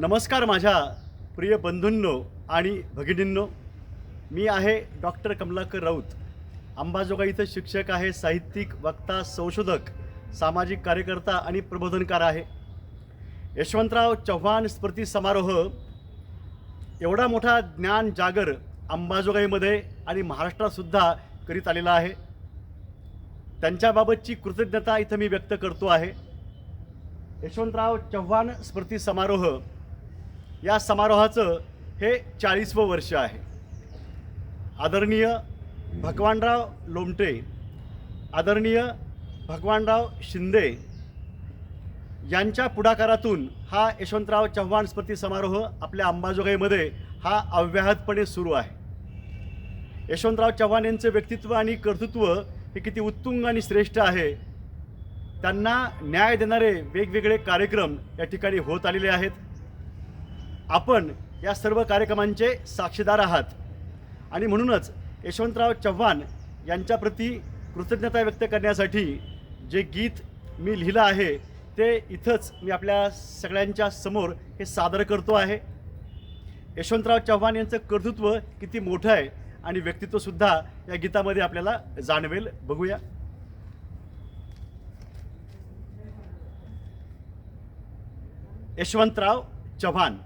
नमस्कार माझ्या प्रिय बंधूंनो आणि भगिनींनो. मी आहे डॉक्टर कमलाकर राऊत. अंबाजोगाई इथं शिक्षक आहे साहित्यिक वक्ता संशोधक सामाजिक कार्यकर्ता आणि प्रबोधनकार आहे. यशवंतराव चव्हाण स्मृती समारोह एवढा मोठा ज्ञान जागर अंबाजोगाईमध्ये आणि महाराष्ट्रातसुद्धा करीत आलेला आहे. त्यांच्याबाबतची कृतज्ञता इथं मी व्यक्त करतो आहे. यशवंतराव चव्हाण स्मृती समारोह या समारोहाचं हे चाळीसवं वर्ष आहे. आदरणीय भगवानराव लोमटे आदरणीय भगवानराव शिंदे यांच्या पुढाकारातून हा यशवंतराव चव्हाण स्मृती समारोह आपल्या अंबाजोगाईमध्ये हा अव्याहतपणे सुरू आहे. यशवंतराव चव्हाण यांचं व्यक्तित्व आणि कर्तृत्व हे किती उत्तुंग आणि श्रेष्ठ आहे त्यांना न्याय देणारे वेगवेगळे कार्यक्रम या ठिकाणी होत आलेले आहेत. आपण या सर्व कार्यक्रमांचे साक्षीदार आहात. आणि म्हणूनच यशवंतराव चव्हाण यांच्याप्रती कृतज्ञता व्यक्त करण्यासाठी जे गीत मी लिहिलं आहे ते इथंच मी आपल्या सगळ्यांच्या समोर हे सादर करतो आहे. यशवंतराव चव्हाण यांचं कर्तृत्व किती मोठं आहे आणि व्यक्तित्वसुद्धा या गीतामध्ये आपल्याला जाणवेल. बघूया. यशवंतराव चव्हाण.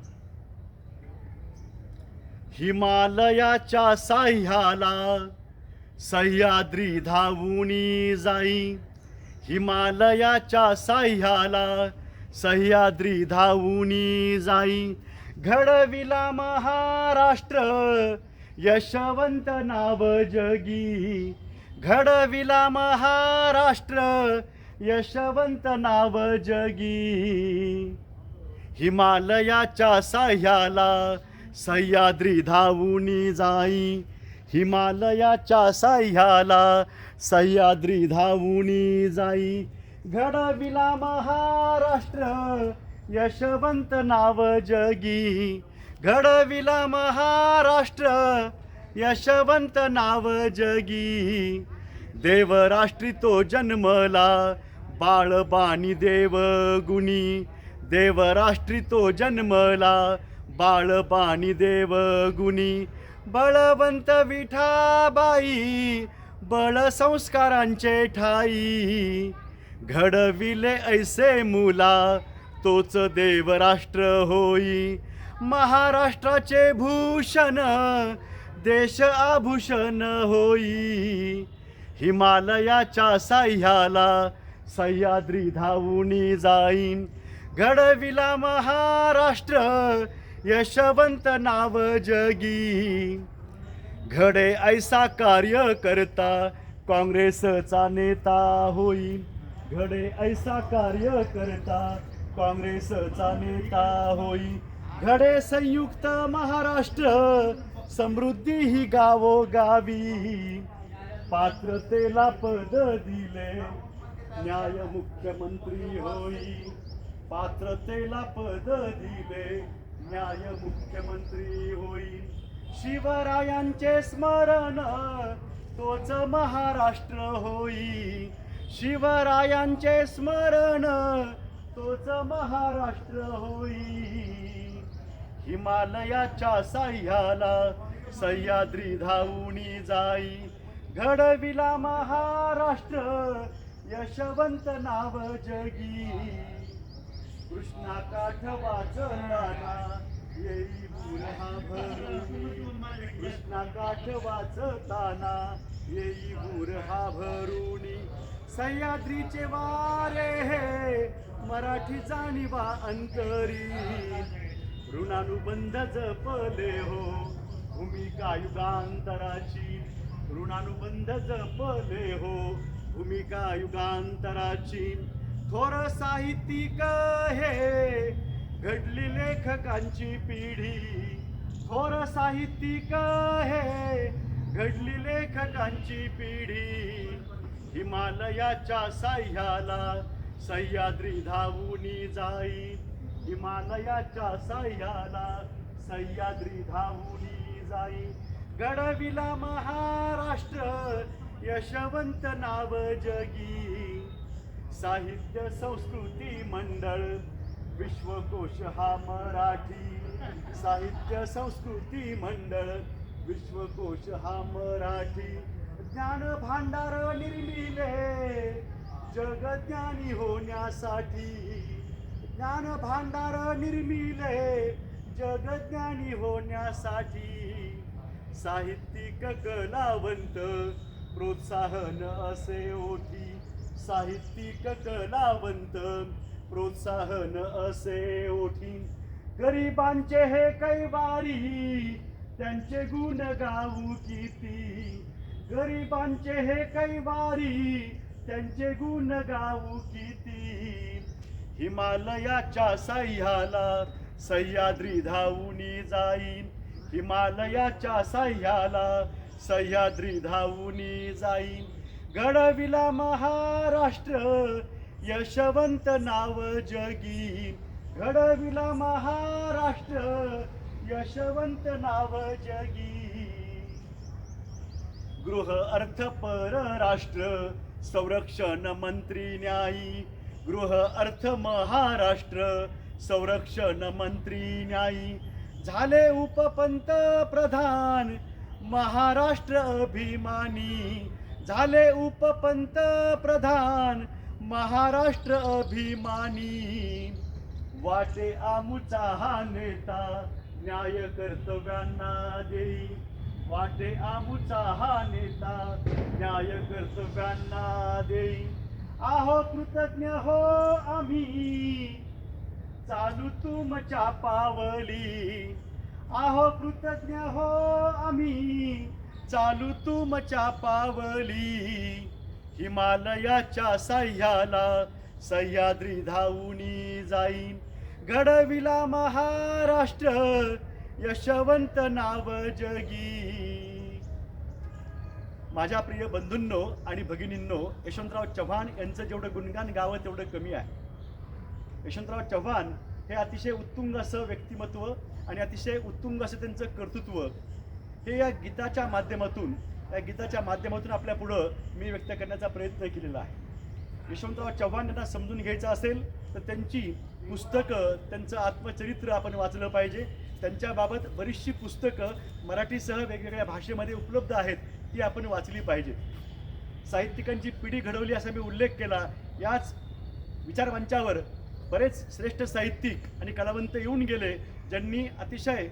हिमालयाच्या साह्याला सह्याद्री धावूनी जाई. हिमालयाच्या साह्याला सह्याद्री धावूनी जाई. घडविला महाराष्ट्र यशवंत नाव जगी. घडविला महाराष्ट्र यशवंत नाव जगी. हिमालयाच्या साह्याला सह्याद्री धावूनी जाई. हिमालयाच्या साह्याला सह्याद्री धावूनी जाई. घडविला महाराष्ट्र यशवंत नाव जगी. घडविला महाराष्ट्र यशवंत नाव जगी. देवराष्ट्री तो जन्मला बाळबाणी देव गुणी देवराष्ट्री तो जन्मला बाळपाणी देव गुणी बळवंत विठाबाई बळ संस्कारांचे ठाई. घडविले ऐसे मुला तोच देवराष्ट्र होई. महाराष्ट्राचे भूषण देश आभूषण होई. हिमालयाच्या सह्याला सह्याद्री धावूनी जाईन. घडविला महाराष्ट्र यशवंत नाव जगी. घडे ऐसा कार्य करता काँग्रेसचा नेता होईल घडे ऐसा कार्य करता काँग्रेसचा नेता होई घडे संयुक्त महाराष्ट्र समृद्धी ही गावोगावी. पात्रतेला पद दिले न्याय मुख्यमंत्री होई पात्रतेला पद दिले न्याय मुख्यमंत्री होई शिवरायांचे स्मरण तोच महाराष्ट्र होई शिवरायांचे स्मरण तोच महाराष्ट्र होई हिमालयाच्या सह्याला सह्याद्री धावूनी जाई. घडविला महाराष्ट्र यशवंत नाव जगी. कृष्णा काठ वाचताना येई बुरहा भरुनी कृष्णा काठ वाचताना येई बुरहा सह्याद्रीचे वारे हे मराठी जाणीवा अंतरी. ऋणानुबंध जपले हो भूमिका युगांतराची. ऋणानुबंध जपले हो भूमिका युगांतराची. थोर साहित्यिक हे घडली लेखकांची पिढी. थोर साहित्यिक हे घडली लेखकांची पिढी. हिमालयाच्या साह्याला सह्याद्री धावूनी जाई. हिमालयाच्या साह्याला सह्याद्री धावूनी जाई. घडविला महाराष्ट्र यशवंत नाव जगी. साहित्य संस्कृती मंडळ विश्वकोश हा मराठी. साहित्य संस्कृती मंडळ विश्वकोश हा मराठी. ज्ञान भांडार निर्मिले जगज्ञानी होण्यासाठी. ज्ञान भांडार निर्मिले जगज्ञानी होण्यासाठी. साहित्यिक कलावंत प्रोत्साहन असे ओठी साहित्यिक कलावंत प्रोत्साहन असे ओठी गरिबांचे हे कैवारी त्यांचे गुण गाऊ किती गरिबांचे हे कैवारी त्यांचे गुण गाऊ किती हिमालयाच्या सह्याला सह्याद्री धावूनी जाईन. हिमालयाच्या सह्याला सह्याद्री धावूनी जाईन. घडविला महाराष्ट्र यशवंत नाव जगी. घडविला महाराष्ट्र यशवंत नाव जगी. गृह अर्थ परराष्ट्र संरक्षण मंत्री न्यायी. गृह अर्थ महाराष्ट्र संरक्षण मंत्री न्यायी. झाले उपपंतप्रधान महाराष्ट्र अभिमानी. झाले उपपंत प्रधान महाराष्ट्र अभिमानी. वाटे आमुचा हा नेता न्याय कर्तव्यांना देई. वाटे आमुचा हा नेता न्याय कर्तव्यांना देई. आहो कृतज्ञ हो आम्ही. चालू तुमच्या पावली. आहो कृतज्ञ हो आम्ही. चालू तुमच्या पावली. हिमालयाच्या सह्याला सह्याद्री धावूनी जाईन. घडविला महाराष्ट्र यशवंत नाव जगी माझ्या प्रिय बंधूंनो आणि भगिनींनो यशवंतराव चव्हाण यांचं जेवढं गुणगान गावं तेवढं कमी आहे. यशवंतराव चव्हाण हे अतिशय उत्तुंग असं व्यक्तिमत्व आणि अतिशय उत्तुंग असं त्यांचं कर्तृत्व. हे या गीताच्या माध्यमातून या गीताच्या माध्यमातून आपल्या पुढं मी व्यक्त करण्याचा प्रयत्न केलेला आहे. यशवंतराव चव्हाण यांना समजून घ्यायचं असेल तर त्यांची पुस्तकं त्यांचं आत्मचरित्र आपण वाचलं पाहिजे. त्यांच्याबाबत बरीचशी पुस्तकं मराठीसह वेगवेगळ्या भाषेमध्ये उपलब्ध आहेत ती आपण वाचली पाहिजेत साहित्यिकांची पिढी घडवली असा मी उल्लेख केला. याच विचारमंचावर बरेच श्रेष्ठ साहित्यिक आणि कलावंत येऊन गेले ज्यांनी अतिशय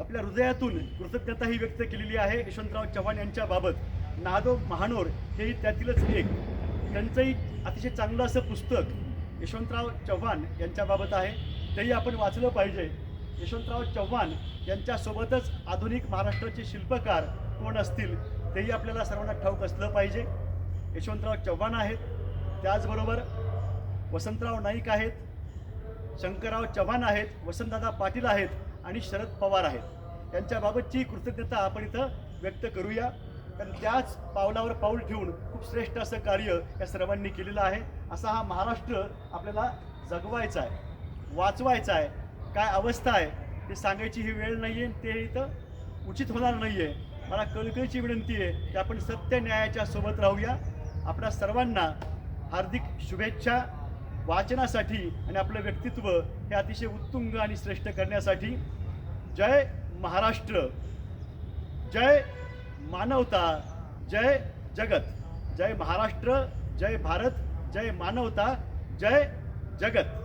आपल्या हृदयातून कृतज्ञता ही व्यक्त केलेली आहे यशवंतराव चव्हाण यांच्याबाबत नादो महानोर हेही त्यातीलच एक. त्यांचंही अतिशय चांगलं असं पुस्तक यशवंतराव चव्हाण यांच्याबाबत आहे. तेही आपण वाचलं पाहिजे. यशवंतराव चव्हाण यांच्यासोबतच आधुनिक महाराष्ट्राचे शिल्पकार कोण असतील तेही आपल्याला सर्वांना ठाऊक असलं पाहिजे. यशवंतराव चव्हाण आहेत. त्याचबरोबर वसंतराव नाईक आहेत. शंकरराव चव्हाण आहेत. वसंतदादा पाटील आहेत. आणि शरद पवार आहेत. यांच्याबाबतची कृतज्ञता आपण इथं व्यक्त करूया. कारण त्याच पावलावर पाऊल ठेवून खूप श्रेष्ठ असं कार्य या सर्वांनी केलेलं आहे. असा हा महाराष्ट्र आपल्याला जगवायचा आहे वाचवायचा आहे. काय अवस्था आहे ते सांगायची ही वेळ नाही आहे ते इथं उचित होणार नाही आहे मला कळकळीची विनंती आहे की आपण सत्य न्यायाच्या सोबत राहूया. आपल्या सर्वांना हार्दिक शुभेच्छा. वाचनासाठी आणि आपलं व्यक्तित्व हे अतिशय उत्तुंग आणि श्रेष्ठ करण्यासाठी जय महाराष्ट्र जय मानवता जय जगत जय महाराष्ट्र जय भारत जय मानवता जय जगत.